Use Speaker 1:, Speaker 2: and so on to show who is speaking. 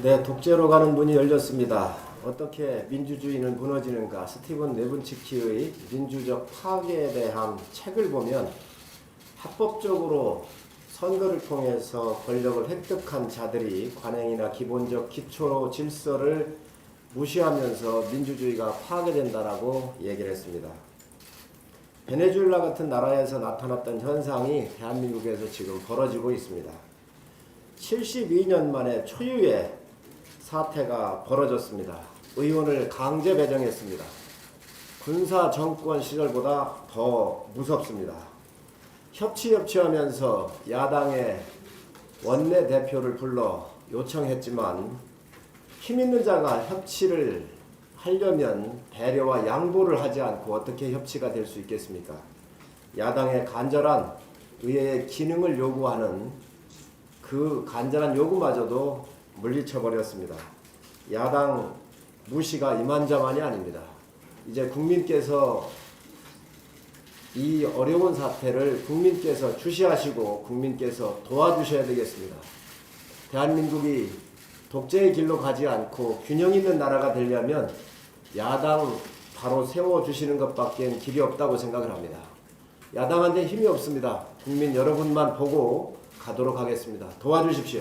Speaker 1: 네, 독재로 가는 문이 열렸습니다. 어떻게 민주주의는 무너지는가? 스티븐 네분치키의 민주적 파괴에 대한 책을 보면 합법적으로 선거를 통해서 권력을 획득한 자들이 관행이나 기본적 기초 질서를 무시하면서 민주주의가 파괴된다라고 얘기를 했습니다. 베네수엘라 같은 나라에서 나타났던 현상이 대한민국에서 지금 벌어지고 있습니다. 72년 만에 초유의 사태가 벌어졌습니다. 의원을 강제 배정했습니다. 군사 정권 시절보다 더 무섭습니다. 협치 협치하면서 야당의 원내 대표를 불러 요청했지만 힘 있는 자가 협치를 하려면 배려와 양보를 하지 않고 어떻게 협치가 될 수 있겠습니까? 야당의 간절한 의회의 기능을 요구하는 그 간절한 요구마저도 물리쳐 버렸습니다. 야당 무시가 이만저만이 아닙니다. 이제 국민께서 이 어려운 사태를 국민께서 주시하시고 국민께서 도와주셔야 되겠습니다. 대한민국이 독재의 길로 가지 않고 균형 있는 나라가 되려면 야당 바로 세워주시는 것밖에 길이 없다고 생각을 합니다. 야당한테 힘이 없습니다. 국민 여러분만 보고 가도록 하겠습니다. 도와주십시오.